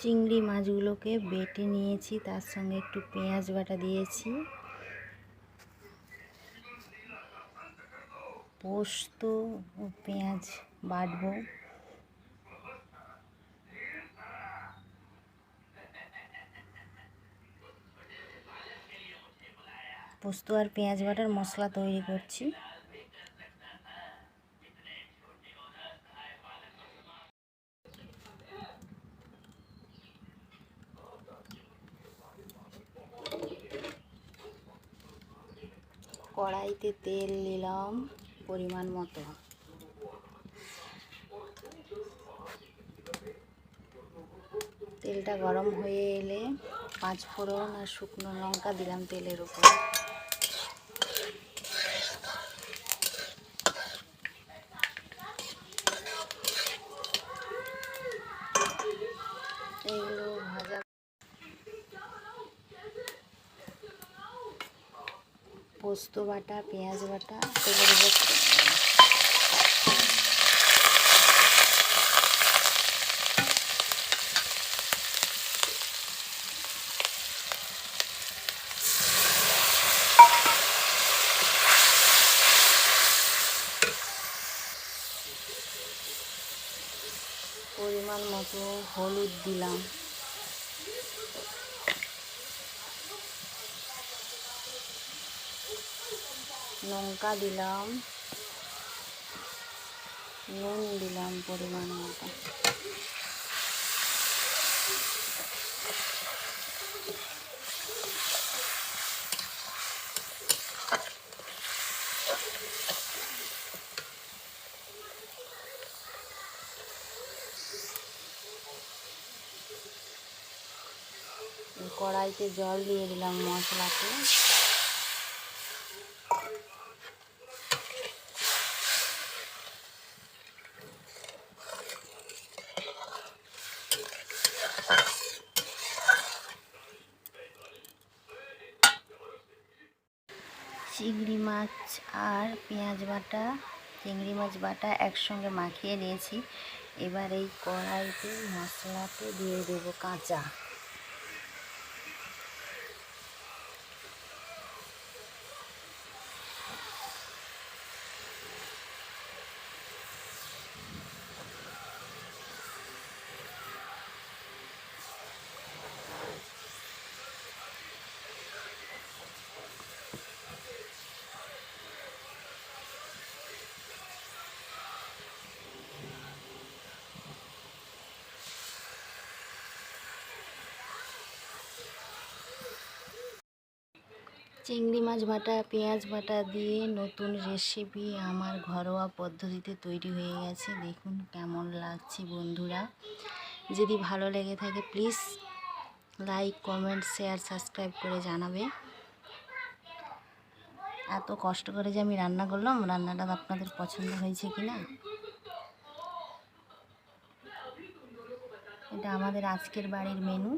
চিংড়ি মাছগুলোকে বেটে নিয়েছি, তার সঙ্গে একটু পেঁয়াজ বাটা দিয়েছি। পোস্ত ও পেঁয়াজ বাটবো। পোস্ত আর পেঁয়াজ বাটার মশলা তৈরি করছি। কড়াইতে তেল নিলাম পরিমাণ মতো। তেলটা গরম হয়ে এলে পাঁচ ফোড়ন আর শুকনো লঙ্কা দিলাম তেলের উপর। পোস্ত বাটা পেঁয়াজ বাটা তেলের উপর পরিমাণ মতো হলুদ দিলাম। লঙ্কা দিলাম। নুন দিলাম পরিমাণ মতো। কড়াইতে জল দিয়ে দিলাম মশলাতে। চিংড়ি মাছ আর পেঁয়াজ বাটা। চিংড়ি মাছ বাটা একসঙ্গে মাখিয়ে নিয়েছি। এবার এই কড়াইতে মশলাতে দিয়ে দেবো কাঁচা। চিংড়ি মাছ বাটা, পেঁয়াজ বাটা দিয়ে নতুন রেসিপি আমার ঘরোয়া পদ্ধতিতে তৈরি হয়ে গেছে। দেখুন কেমন লাগছে বন্ধুরা। যদি ভালো লেগে থাকে please like comment share subscribe করে জানাবে। এত কষ্ট করে যে আমি রান্না করলাম, রান্নাটা আপনাদের পছন্দ হয়েছে কি না এটা আমাদের আজকের বাড়ির মেনু